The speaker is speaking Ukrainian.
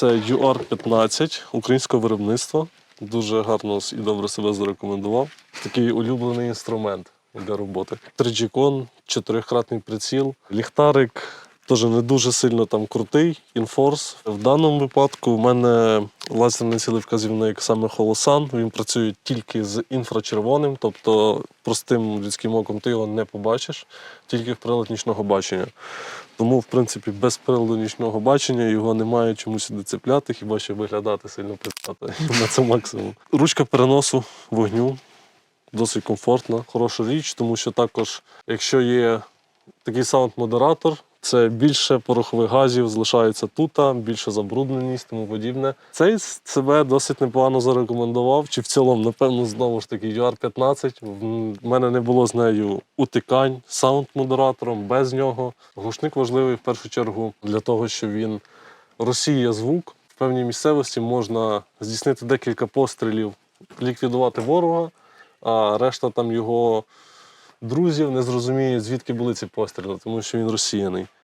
Це UR-15 українського виробництва. Дуже гарно і добре себе зарекомендував. Такий улюблений інструмент для роботи. 3G-Con, чотирикратний приціл, ліхтарик. Теж не дуже сильно там крутий, інфорс. В даному випадку в мене лазерний цілевказівник саме Holosun. Він працює тільки з інфрачервоним, тобто простим людським оком ти його не побачиш, тільки в прилад нічного бачення. Тому, в принципі, без приладу нічного бачення його немає чому сюди хіба що виглядати сильно писати на це максимум. Ручка переносу вогню досить комфортна, хороша річ, тому що також, якщо є такий саунд-модератор, це більше порохових газів залишається тут, більше забрудненість, тому подібне. Цей себе досить непогано зарекомендував. Чи в цілому, напевно, знову ж таки UR-15. В мене не було з нею утикань саунд-модератором, без нього. Глушник важливий в першу чергу для того, що він розсіє звук. В певній місцевості можна здійснити декілька пострілів, ліквідувати ворога, а решта там його друзів не зрозуміють, звідки були ці постріли, тому що він розсіяний.